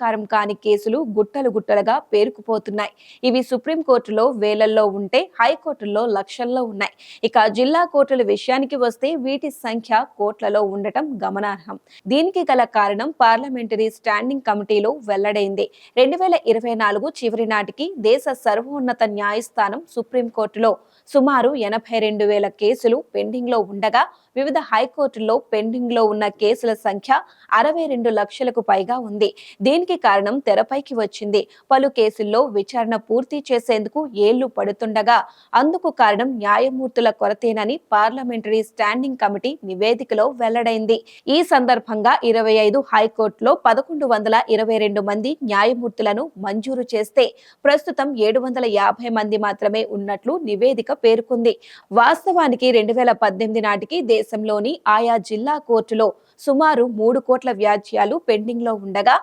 కారం కాని కేసులు గుట్టలు గుట్టలుగా పేరుకుపోతున్నాయి. ఇవి సుప్రీంకోర్టులో వేలల్లో ఉంటే హైకోర్టుల్లో లక్షల్లో ఉన్నాయి. ఇక జిల్లా కోర్టుల విషయానికి వస్తే వీటి సంఖ్య కోట్లలో ఉండటం గమనార్హం. దీనికి గల కారణం పార్లమెంటరీ స్టాండింగ్ కమిటీలో వెల్లడైంది. రెండు వేల ఇరవై నాలుగు చివరి నాటికి దేశ సర్వోన్నత న్యాయస్థానం సుప్రీంకోర్టులో సుమారు ఎనభై రెండు వేల కేసులు పెండింగ్లో ఉండగా వివిధ హైకోర్టుల్లో పెండింగ్లో ఉన్న కేసుల సంఖ్య అరవై రెండు లక్షలకు పైగా ఉంది. దీనికి కారణం తెరపైకి వచ్చింది. పలు కేసుల్లో విచారణ పూర్తి చేసేందుకు ఏళ్ళు పడుతుండగా అందుకు కారణం న్యాయమూర్తుల కొరతేనని పార్లమెంటరీ స్టాండింగ్ కమిటీ నివేదికలో వెల్లడైంది. ఈ సందర్భంగా ఇరవై ఐదు హైకోర్టులో పదకొండు వందల ఇరవై రెండు మంది న్యాయమూర్తులను మంజూరు చేస్తే ప్రస్తుతం ఏడు వందల యాభై మంది మాత్రమే ఉన్నట్లు నివేదిక పేర్కొంది. వాస్తవానికి రెండు వేల పద్దెనిమిది నాటికి దేశంలోని ఆయా జిల్లా కోర్టులో సుమారు మూడు కోట్ల వ్యాజ్యాలు పెండింగ్లో ఉండగా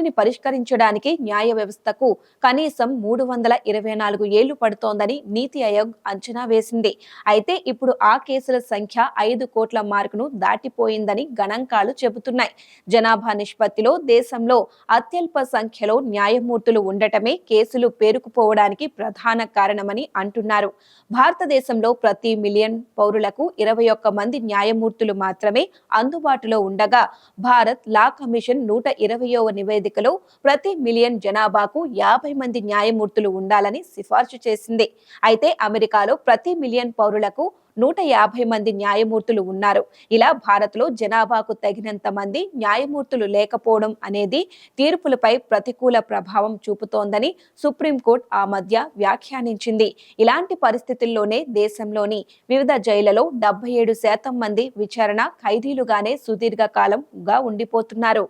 వాటిని పరిష్కరించడానికి న్యాయ వ్యవస్థకు కనీసం మూడు వందల ఇరవై నాలుగు ఏళ్ళు పడుతోందని నీతి ఆయోగ్ అంచనా వేసింది. అయితే ఇప్పుడు ఆ కేసుల సంఖ్య ఐదు కోట్ల మార్కును దాటిపోయిందని గణాంకాలు చెబుతున్నాయి. జనాభా నిష్పత్తిలో దేశంలో అత్యల్ప సంఖ్యలో న్యాయమూర్తులు ఉండటమే కేసులు పేరుకుపోవడానికి ప్రధాన కారణమని అంటున్నారు. భారతదేశంలో ప్రతి మిలియన్ పౌరులకు ఇరవై ఒక్క మంది న్యాయమూర్తులు మాత్రమే అందుబాటులో ఉండగా భారత్ లా కమిషన్ నూట ఇరవయవ నివేదికలో ప్రతి మిలియన్ జనాభాకు యాభై మంది న్యాయమూర్తులు ఉండాలని సిఫార్సు చేసింది. అయితే అమెరికాలో ప్రతి మిలియన్ పౌరులకు నూట యాభై మంది న్యాయమూర్తులు ఉన్నారు. ఇలా భారత్లో జనాభాకు తగినంత మంది న్యాయమూర్తులు లేకపోవడం అనేది తీర్పులపై ప్రతికూల ప్రభావం చూపుతోందని సుప్రీంకోర్టు ఆ మధ్య వ్యాఖ్యానించింది. ఇలాంటి పరిస్థితుల్లోనే దేశంలోని వివిధ జైళ్ళలో డెబ్బై ఏడు శాతం మంది విచారణ ఖైదీలుగానే సుదీర్ఘకాలంగా ఉండిపోతున్నారు.